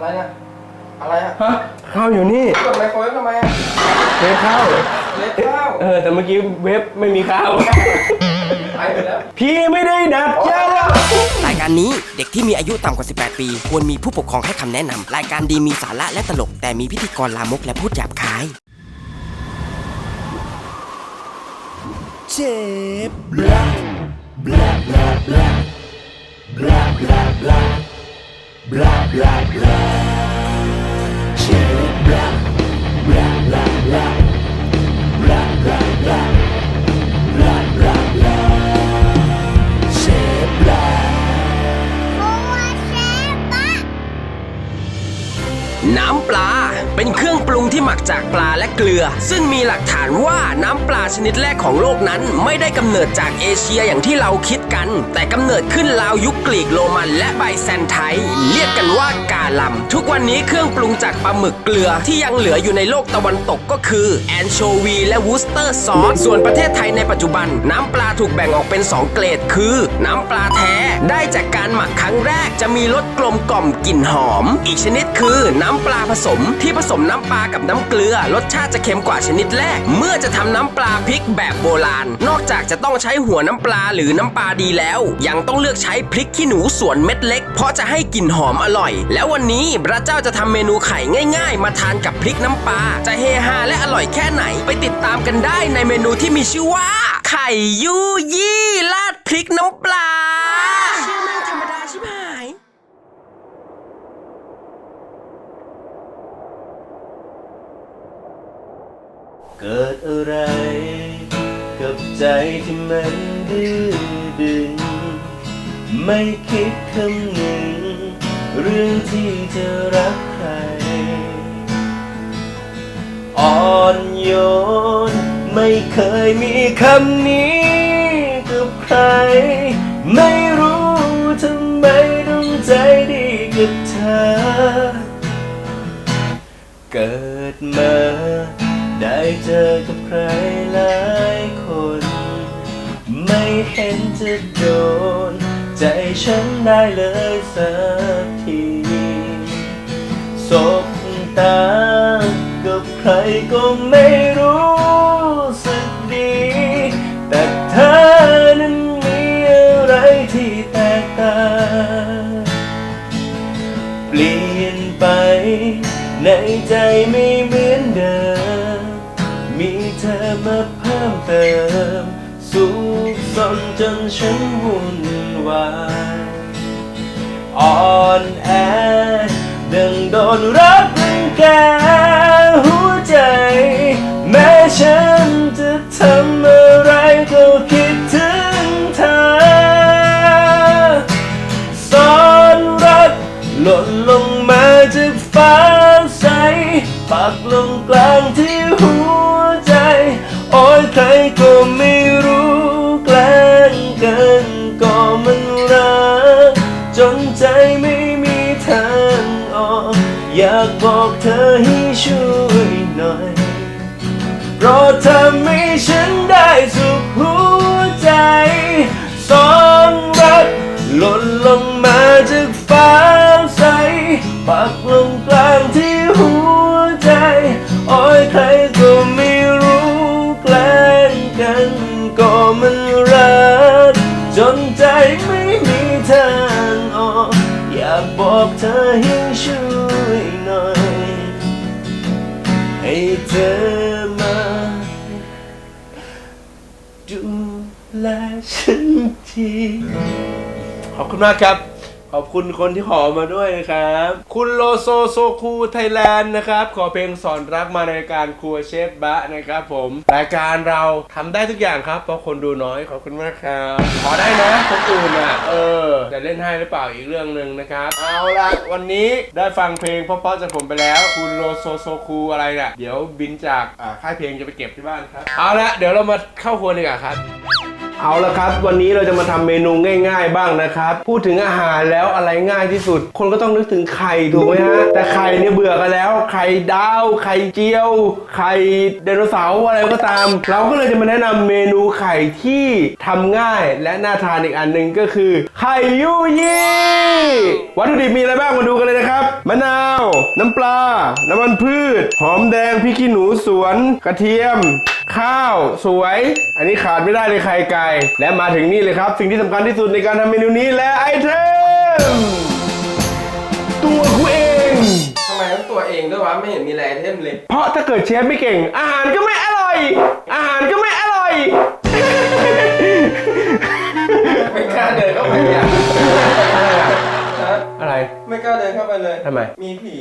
อะไรเนี่ยอะไรอะฮะข้าวอยู่นี่กดไมโครเวฟทำไมอะเวฟข้าวเล็กข้าวเออแต่เมื่อกี้เวฟไม่มีข้าวหายไปแล้ว พี่ไม่ได้ดัดยาแล้วรายการนี้เด็กที่มีอายุต่ำกว่า 18 ปี ควรมีผู้ปกครองให้คำแนะนำรายการดีมีสาระและตลก แต่มีพิธีกรลามกและพูดหยาบคาย เชฟน้ำปลาเป็นเครื่องปรุงที่หมักจากปลาและเกลือ ซึ่งมีหลักฐานว่าน้ำปลาชนิดแรกของโลกนั้น ไม่ได้กำเนิดจากเอเชียอย่างที่เราคิด แต่กำเนิดขึ้นราวยุคกรีกโรมันและไบแซนไทน์เรียกกันว่ากา ลัมทุกวันนี้เครื่องปรุงจากปลาหมึกเกลือที่ยังเหลืออยู่ในโลกตะวันตกก็คือแอนโชวีและวูสเตอร์ซอส ส่วนประเทศไทยในปัจจุบัน น้ำปลาถูกแบ่งออกเป็น 2 เกรด คือ น้ำปลาแท้ได้จากการหมักครั้งแรกจะมีรสกลมกล่อมกลิ่นหอม อีกชนิดคือน้ำปลาผสมที่ผสมน้ำปลากับน้ำเกลือ รสชาติจะเค็มกว่าชนิดแรก เมื่อจะทำน้ำปลาพริกแบบโบราณ นอกจากจะต้องใช้หัวน้ำปลาหรือน้ำปลาดีแล้ว ยังต้องเลือกใช้พริกขี้หนูส่วนเม็ดเล็ก เพราะจะให้กลิ่นหอมอร่อย แล้ววันนี้พระเจ้าจะทำเมนูไข่ง่ายๆ มาทานกับพริกน้ำปลาจะเฮฮาและอร่อยแค่ไหน ไปติดตามกันได้ในเมนูที่มีชื่อว่า ไข่ยูยี่ราดพริกน้ำปลาชื่อแม่งธรรมดาชิบหายเกิดอะไร กับใจที่มันดื้อดึงไม่คิดคำหนึ่ง เรื่องที่จะรักใคร อ่อนโยน ไม่เคยมีคำนี้กับใคร ไม่รู้ทำไมต้องใจดีกับเธอ เกิดมาได้เจอกับใครหลายคน ไม่เห็นจะโดน ใจฉันได้เลยสัก ตา กับใครก็ไม่รู้สึกดี แต่เธอนั้นมีอะไรที่แตกต่างเปลี่ยนไป ในใจไม่เหมือนเดิม มีเธอมาเพิ่มเติม สุขสนจนฉันวุ่นวายอ่อนแอดังโดนรัก รั อยากบอกเธอให้ช่วยหน่อย เพราะเธอไม่ฉันได้สุขหัวใจสองรักหล่นลงมาจากฟ้าใสปักลง ฉันทีขอบคุณมากครับ ขอบคุณคนที่ขอมาด้วยนะครับ คุณโลโซโซคูไทยแลนด์นะครับ ขอเพลงสอนรักมาในรายการครัวเชฟบะนะครับผม รายการเราทำได้ทุกอย่างครับ เพราะคนดูน้อย ขอบคุณมากครับ ขอได้นะคนอื่นอะ เออ จะเล่นให้หรือเปล่าอีกเรื่องหนึ่งนะครับ เอาละวันนี้ได้ฟังเพลงเพราะๆจากผมไปแล้ว คุณโลโซโซคูอะไรน่ะ เดี๋ยวบินจากอ่าค่ายเพลงจะไปเก็บที่บ้านครับ เอาละเดี๋ยวเรามาเข้าครัวดีกว่าครับ เอาละครับ วันนี้เราจะมาทำเมนูง่าย ๆ บ้างนะครับ พูดถึงอาหารแล้วอะไรง่ายที่สุด คนก็ต้องนึกถึงไข่ถูกไหมฮะแต่ไข่เนี่ยเบื่อกันแล้ว ไข่ดาว ไข่เจียว ไข่ไดโนเสาร์อะไรก็ตาม เราก็เลยจะมาแนะนำเมนูไข่ที่ทำง่ายและน่าทานอีกอันหนึ่งก็คือ ไข่ยูยี่วัตถุดิบมีอะไรบ้างมาดูกันเลยนะครับมะนาว น้ำปลา น้ำมันพืช หอมแดงพริกขี้หนูสวน กระเทียม ข้าวสวย อันนี้ขาดไม่ได้เลยไข่ไก่ และมาถึงนี่เลยครับ สิ่งที่สำคัญที่สุดในการทำเมนูนี้และไอเทมตัวกูเอง ทำไมต้องตัวเองด้วยวะไม่เห็นมีอะไรไอเทมเลย เพราะถ้าเกิดเชฟไม่เก่ง อาหารก็ไม่อร่อย อาหารก็ไม่อร่อย ไม่กล้าเดินเข้าไปอะฮะอะไรไม่กล้าเดินเข้าไปเลย ทำไม มีผี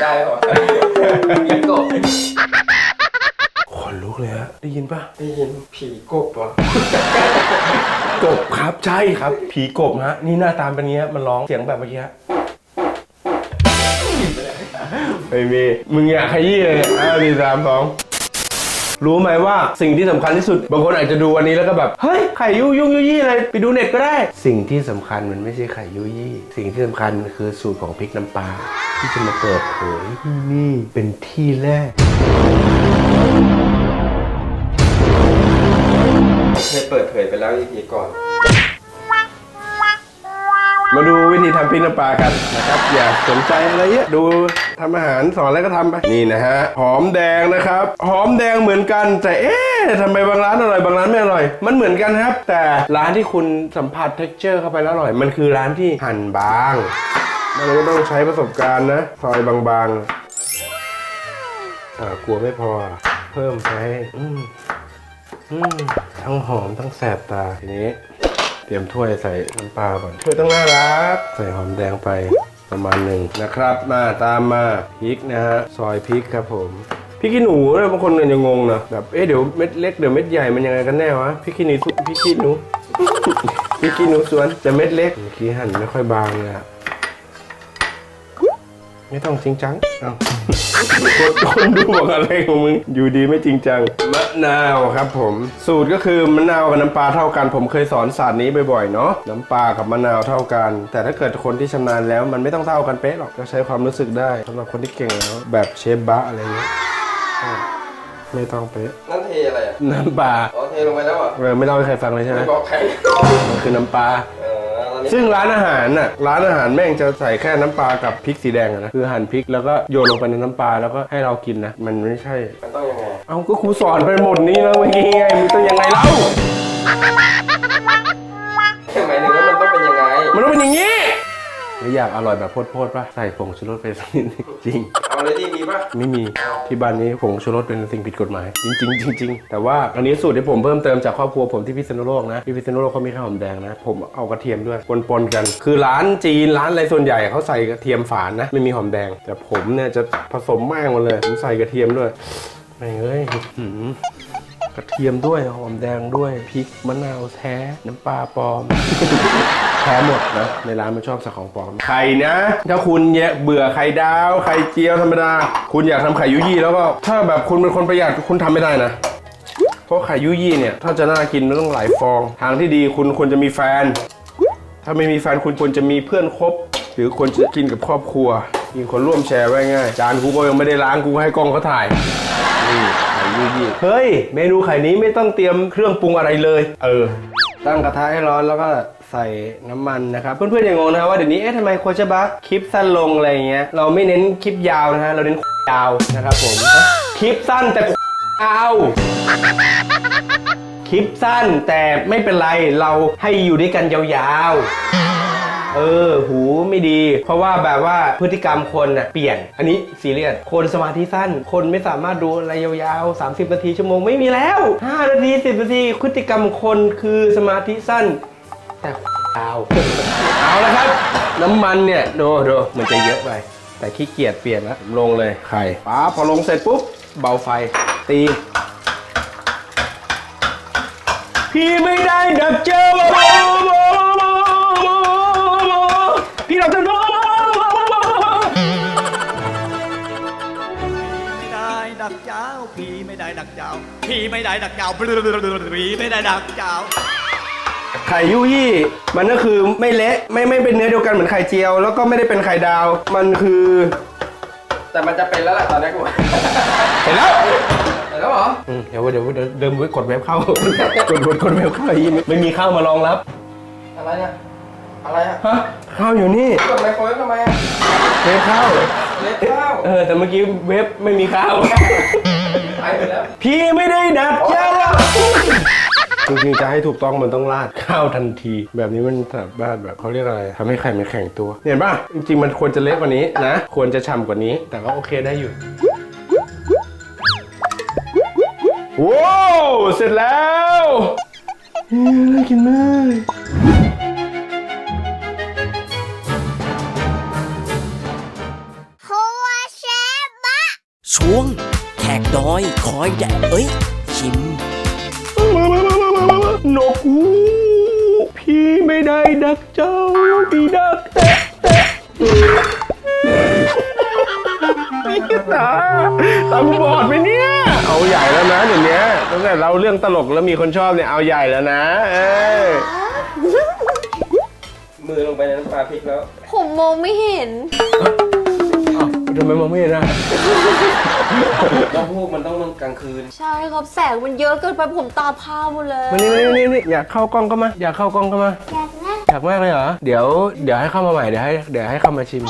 ได้เหรอมีกบข นลุกเลยฮะได้ยินปะได้ยินผีกบเหรอกบครับใช่ครับ ผีกบฮะนี่หน้าตามเป็นอย่างเงี้ยมันร้องเสียงแบบเมื่อกี้ฮะไม่มีมึงอยากขยี้เลยเนี่ยอ้าวสี่สามสองรู้ไหมว่าสิ่งที่สำคัญที่สุด บางคนอาจจะดูวันนี้แล้วก็แบบ เฮ้ยไข่ยุ่งยุ่งยุยี่อะไรไปดูเน็ตก็ได้ สิ่งที่สำคัญมันไม่ใช่ไข่ยุยี่ สิ่งที่สำคัญมันคือสูตรของพริกน้ำปลาที่จะมาเปิดเผยที่นี่เป็นที่แรก เคยเปิดเผยไปแล้วอีพีก่อน มาดูวิธีทำพริกน้ำปลากันนะครับ อย่าสนใจอะไรเยอะดูทำอาหารสอนอะไรก็ทำไป นี่นะฮะ หอมแดงนะครับ หอมแดงเหมือนกัน แต่เอ๊ะทำไมบางร้านอร่อยบางร้านไม่อร่อย มันเหมือนกันครับ แต่ร้านที่คุณสัมผัส t e x t อร์เข้าไปแล้วอร่อย มันคือร้านที่หั่นบางมันก็ต้องใช้ประสบการณ์นะ ซอยบางๆอ่ากลัวไม่พอ เพิ่มไปอืม อืมทั้งหอมทั้งแสบตาทีนี้ เตรียมถ้วยใส่น้ำปลาก่อนถ้วยต้องน่ารัก ใส่หอมแดงไปประมาณหนึ่งนะครับ มาตามมาพริกนะฮะซอยพริกครับผมพริกขี้หนูเนี่ยบางคนเนี่ยยังงงนะแบบเอ๊ะเดี๋ยวเม็ดเล็กเดี๋ยวเม็ดใหญ่มันยังไงกันแน่วะพริกขี้หนูพริกขี้หนูพริกขี้หนูสวนแต่เม็ดเล็กเมื่อกี้หั่นไม่ค่อยบางเลยอะ ไม่ต้องจริงจัง เอ้าคนคนดูบอกอะไรของมึง อยู่ดีไม่จริงจัง มะนาวครับผม สูตรก็คือมะนาวกับน้ำปลาเท่ากัน ผมเคยสอนศาสตร์นี้บ่อยๆเนาะ น้ำปลากับมะนาวเท่ากัน แต่ถ้าเกิดคนที่ชำนาญแล้วมันไม่ต้องเท่ากันเป๊ะหรอก ก็ใช้ความรู้สึกได้สำหรับคนที่เก่งแล้ว แบบเชฟบะอะไรเงี้ยอะไม่ต้องเป๊ะ นั่นเทอะไรอะน้ำปลาอ๋อเทลงไปแล้วเหรอะ เออไม่เล่าให้ใครฟังเลยใช่ไหมไม่บอกใคร มันคือน้ำปลาเออตอนนี้ ซึ่งร้านอาหารน่ะร้านอาหารแม่งจะใส่แค่น้ำปลากับพริกสีแดงอะนะคือหั่นพริกแล้วก็โยนลงไปในน้ำปลาแล้วก็ให้เรากินนะมันไม่ใช่ มันต้องยังไง เอาก็ครูสอนไปหมดนี้แล้วเมื่อกี้ไงมันต้องยังไงเล่า แล้วอยากอร่อยแบบโพดๆป่ะ ใส่ผงชูรสไปสักนิดนึงจริง เอาเลยดีมีป่ะ ไม่มีที่บ้านนี้ผงชูรสเป็นสิ่งผิดกฎหมาย จริงๆจริงๆแต่ว่าอันนี้สูตรที่ผมเพิ่มเติมจากครอบครัวผมที่พิษณุโลกนะที่พิษณุโลกเขามีข้าวหอมแดงนะ ผมเอากระเทียมด้วยปนๆกัน คือร้านจีนร้านอะไรส่วนใหญ่เขาใส่กระเทียมฝานนะไม่มีหอมแดง แต่ผมเนี่ยจะผสมแม่งมาเลยผมใส่กระเทียมด้วยแม่งเอ้ยหืมกระเทียมด้วยหอมแดงด้วยพริกมะนาวแท้ น้ำปลาปลอมแท้หมดนะ ในร้านมันชอบใส่ของปลอมไข่นะ ถ้าคุณเนี่ยเบื่อไข่ดาวไข่เจียวธรรมดา คุณอยากทำไข่ยุยี่แล้วก็ถ้าแบบคุณเป็นคนประหยัดคุณทำไม่ได้นะเพราะไข่ยุยี่เนี่ยถ้าจะน่ากินมันต้องหลายฟอง ทางที่ดีคุณควรจะมีแฟน ถ้าไม่มีแฟนคุณควรจะมีเพื่อนคบ หรือควรจะกินกับครอบครัวมีคนร่วมแชร์ไว้ง่ายจานกูก็ยังไม่ได้ล้างกูให้กล้องเขาถ่ายนี่ไข่ยี่ยี่เฮ้ย เมนูไข่นี้ไม่ต้องเตรียมเครื่องปรุงอะไรเลย เออ ตั้งกระทะให้ร้อนแล้วก็ใส่น้ำมันนะครับ เพื่อนๆอย่างงงนะครับว่าเดี๋ยวนี้เอ๊ะทำไมโคชบักคลิปสั้นลงอะไรเงี้ยเราไม่เน้นคลิปยาวนะฮะเราเน้นยาวนะครับผมคลิปสั้นแต่ยาวคลิปสั้นแต่ไม่เป็นไรเราให้อยู่ด้วยกันยาวๆ เออ หูไม่ดี เพราะว่าแบบว่าพฤติกรรมคนน่ะเปลี่ยน อันนี้ซีเรียส คนสมาธิสั้น คนไม่สามารถดูอะไรยาวๆ 30 นาทีชั่วโมงไม่มีแล้ว 5 นาที 10 นาที พฤติกรรมคนคือสมาธิสั้น แต่ยาว เอาละครับ น้ำมันเนี่ยดูดูมันจะเยอะไป แต่ขี้เกียจเปลี่ยนล้วลงเลยไข่ป๊าพอลงเสร็จปุ๊บ เบาไฟ ตีพี่ไม่ได้ดับเจอพี่ ด้ดับเจ้า พี่ไม่ได้ได้ดักเจ้า พี่ไม่ได้ดักเจ้าพี่ไม่ได้ดักเจ้า ไข่ยุยี่ มันก็คือไม่เละไม่ไม่เป็นเนื้อเดียวกันเหมือนไข่เจียว แล้วก็ไม่ได้เป็นไข่ดาว มันคือแต่มันจะเป็นแล้วแหละตอนนี้กูเห็นแล้วเห็นแล้วเหรออืมเดี๋ยวเดี๋ยวเดี๋ยวเดิมไว้กดเว็บเข้ากดกดกดเว็บเข้าอีกไม่มีข้าวมารองรับอะไรเนี่ยอะไรอะฮะข้าวอยู่นี่กดไมโครเวฟทำไมอะเว็บข้าว เล็กข้าว เออแต่เมื่อกี้เว็บไม่มีข้าวหายไปแล้ว พี่ไม่ได้ดัดเจ้าจริงๆจะให้ถูกต้องมันต้องราดข้าวทันที แบบนี้มันสามารถแบบเขาเรียกอะไรทำให้ไข่มันแข็งตัว เห็นป่ะ จริงๆ มันควรจะเละกว่านี้นะ ควรจะฉ่ำกว่านี้ แต่ก็โอเคได้อยู่ว้าวเสร็จแล้วเฮ้ยน่ากินมาก ช่วง แขกดอยคอยแดดเอ้ย ชิม นกฮูพี่ไม่ได้ดักเจ้าพี่ดักแตะแตะพี่ตาตาบอดไหมเนี่ย เอาใหญ่แล้วนะเดี๋ยวนี้ตั้งแต่เราเรื่องตลกแล้วมีคนชอบเนี่ยเอาใหญ่แล้วนะ เออมือลงไปในน้ำปลาพริกแล้ว ผมมองไม่เห็น ทำไมมองไม่เห็นอะน้ำพูกมันต้องกลางคืน ใช่ครับแสงมันเยอะเกินไปผมตาพร่าหมดเลยมานี่มานี่มานี่อยากเข้ากล้องก็มา อยากเข้ากล้องก็มา อยากนะอยากมากเลยเหรอ เดี๋ยว เดี๋ยวให้เข้ามาใหม่ เดี๋ยวให้ เดี๋ยวให้เข้ามาชิม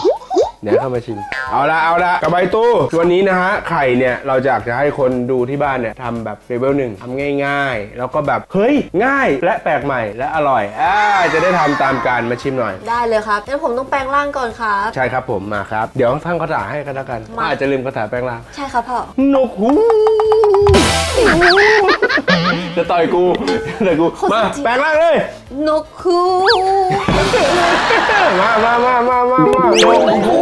เดี๋ยวให้เข้ามาชิม เอาละเอาละกระใบตู้วันนี้นะฮะไข่เนี่ยเราจะอยากจะให้คนดูที่บ้านเนี่ยทำแบบเลเวลหนึ่งทำง่ายๆ แล้วก็แบบเฮ้ยง่ายและแปลกใหม่และอร่อยอ่าจะได้ทำตามการมาชิมหน่อย ได้เลยครับงั้นผมต้องแปลงร่างก่อนครับ ใช่ครับผมมาครับ เดี๋ยวท่านคาถาให้กันแล้วกันมา อาจจะลืมคาถาแปลงร่างใช่ครับพ่อ นกฮูจะต่อยกูจะต่อยกู มาแปลงร่างเลย นกคู มามามามามามาโนคู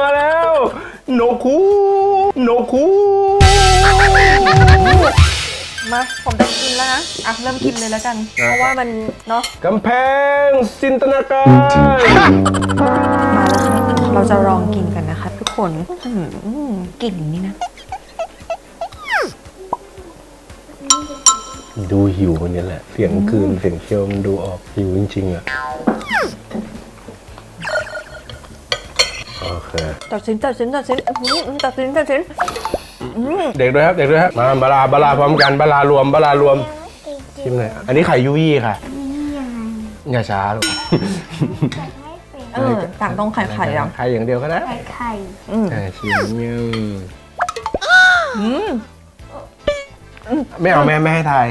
มาแล้วโนคูโนคูมาผมจะกินแล้วนะอะเริ่มกินเลยแล้วกัน เพราะว่ามันเนาะกำแพงจินตนาการมาแล้วค่ะเราจะลองกินกันนะคะ ทุกคนกลิ่นนี่นะ ดูหิวคนนี้แหละ เสียงคืนเสียงเคี้ยวมันดูออกหิวจริงๆอะโอเคตัดสินตัดสินตัดสินอื้อหือตัดสินตัดสินเด็กด้วยครับเด็กด้วยครับมาบาลาบาลาพร้อมกันบาลารวมบาลารวมชิมหน่อยอันนี้ไข่ยุยี่ค่ะอย่าช้าลูกเออต่างตรงไข่ไข่อะไข่อย่างเดียวก็ได้อืม อ่าชิมเนี่ย ไม่เอาแม่ไม่ให้ทาย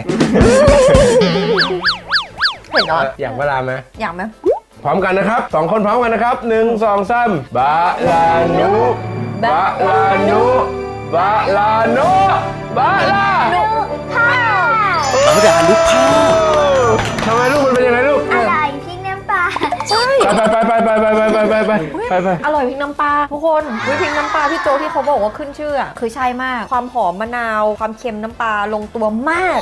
เผ็ดเหรออยากบาลาไหมอยากไหมพร้อมกันนะครับสองคนพร้อมกันนะครับหนึ่งสองสามบาลานุบาลานุบาลานุบาลานุบารานุภาพทำไมลูกมันเป็นยังไงลูก ไปไปไปไปไปไปไปอร่อยพริกน้ำปลาทุกคนวิพริกน้ำปลาพี่โจที่เขาบอกว่าขึ้นชื่ออะคือใช่มาก ความหอมมะนาว ความเค็มน้ำปลาลงตัวมาก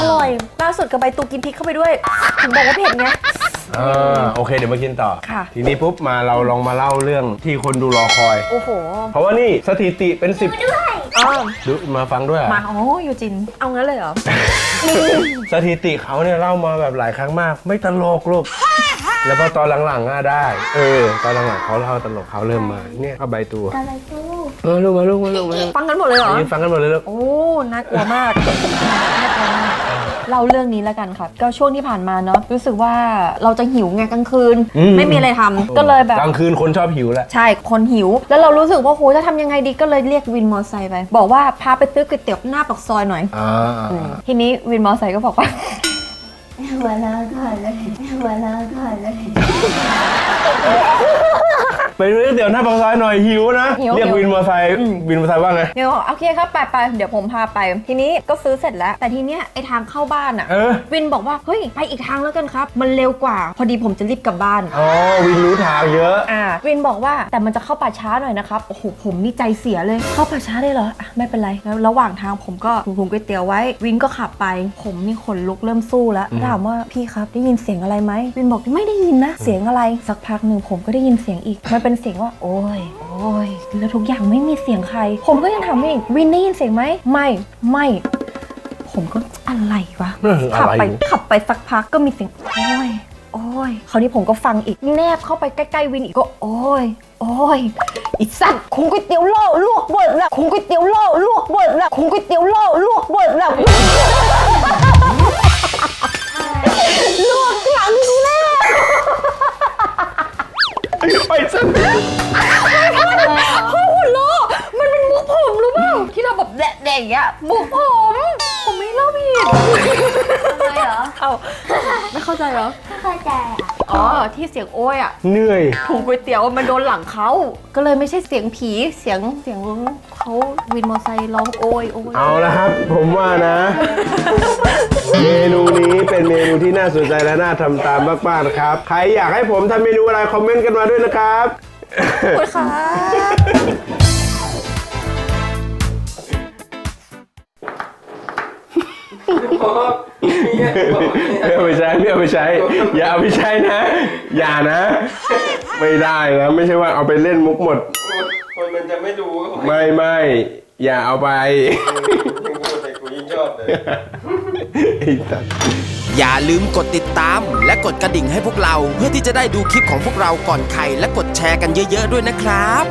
อร่อยล่าสุดกับใบตูกินพริกเข้าไปด้วยถึงบอกว่าเผ็ดไงอโอเคเดี๋ยวมากินต่อ ค่ะ ทีนี้ปุ๊บมาเราลองมาเล่าเรื่องที่คนดูรอคอย โอ้โหเพราะว่านี่สถิติเป็นสิบอ้อมดูมาฟังด้วยเหอมาโอ้ยู่จิน เอางั้นเลยเหรอ สถิติเขาเนี่ยเล่ามาแบบหลายครั้งมาก ไม่ตลกลูก แล้วพอตอนหลังๆอะได้ เออ ตอนหลังๆเขาเล่าตลกเขาเริ่มมา เนี่ยเอาใบตัวอะไรตัวมาลูกมาลูกมาลูกมาลูกฟังกันหมดเลยเหรอยืนฟังกันหมดเลยลูก โอ้ น่ากลัวมากน่ากลัวมากเล่าเรื่องนี้แล้วกันค่ะ ก็ช่วงที่ผ่านมาเนาะรู้สึกว่าเราจะหิวไงกลางคืนไม่มีอะไรทำก็เลยแบบ กลางคืนคนชอบหิวแหละ ใช่ คนหิว แล้วเรารู้สึกว่าโหจะทำยังไงดีก็เลยเรียกวินมอเตอร์ไซค์ไป บอกว่าพาไปซื้อก๋วยเตี๋ยวหน้าปากซอยหน่อยอ่าทีนี้วินมอเตอร์ไซค์ก็บอกว่า 我能看的我能看的。 ไปเรื่องเดี๋ยวหน้าปากซอยหน่อยหิวนะ หิวเรียกวินมอเตอร์ไซค์วินมอเตอร์ไซค์ว่าไง เดี๋ยวบอกโอเคครับไปไปเดี๋ยวผมพาไป ทีนี้ก็ซื้อเสร็จแล้ว แต่ทีเนี้ยไอทางเข้าบ้านอะเออ วินบอกว่าเฮ้ยไปอีกทางแล้วกันครับ มันเร็วกว่า พอดีผมจะรีบกลับบ้านอ๋อวินรู้ทางเยอะ อ่าวินบอกว่าแต่มันจะเข้าป่าช้าหน่อยนะครับโอ้โหผมนี่ใจเสียเลยเข้าป่าช้าได้เหรออะไม่เป็นไรแล้วระหว่างทางผมก็หุงก๋วยเตี๋ยวไว้ วินก็ขับไป ผมนี่ขนลุกเริ่มสู้แล้วถามว่าพี่ครับได้ยินเสียงอะไรไหมวินบอกไม่ได้ยินนะ เสียงอะไรสักพักหนึ่งผมก็ได้ยินเสียงอีกไม่เป็นเป็นเสียงว่า โอ้ย โอ้ย แล้วทุกอย่างไม่มีเสียงใคร ผมก็ยังถามอีกวินได้ยินเสียงไหม ไม่ ไม่ ผมก็อะไรวะ เออขัอะไรไปขับไปสักพักก็มีเสียง โอ้ย โอ้ย คราวนี้ผมก็ฟังอีก แนบเข้าไปใกล้ๆวินอีกก็ โอ้ย โอ้ย อีสัตว์คุงก๋วยเตี๋ยวโล่ลวกเบิดละคุงก๋วยเตี๋ยวโล่ลวกเบิดละคุงก๋วยเตี๋ยวโล่ลวกเบิดละ ไปซะพ่อหัวเราะมันเป็นมุกผมรู้เปล่าที่เราแบบแดะๆอย่างเงี้ยมุกผม ผมไม่เล่าผิดทำไมเหรอ เอาไม่เข้าใจเหรอไม่ เข้าใจอะอ๋อที่เสียงโอ้ยอะเหนื่อย ถุงก๋วยเตี๋ยวมันโดนหลังเขาก็เลยไม่ใช่เสียงผีเสียงเสียงเขาวินมอเตอร์ไซค์ร้องโอยโอยเอาละครับ ผมว่านะ เมนูนี้เป็นเมนูที่น่าสนใจและน่าทำตามมากๆนะครับ ใครอยากให้ผมทำเมนูอะไรคอมเมนต์กันมาด้วยนะครับขอบคุณค่ะ เนี่ยบอกเนี่ยไม่เอาไปใช้ไม่เอาไปใช้ อย่าเอาไปใช้นะ อย่านะ ไม่ได้นะไม่ใช่ว่าเอาไปเล่นมุกหมด คนมันจะไม่ดูก็บอกไม่ไม่อย่าเอาไปยิ่งพูดแต่กูยิ่งชอบเลยไอ้สัสอย่าลืมกดติดตาม และกดกระดิ่งให้พวกเรา เพื่อที่จะได้ดูคลิปของพวกเราก่อนใครและกดแชร์กันเยอะ ๆ ด้วยนะครับ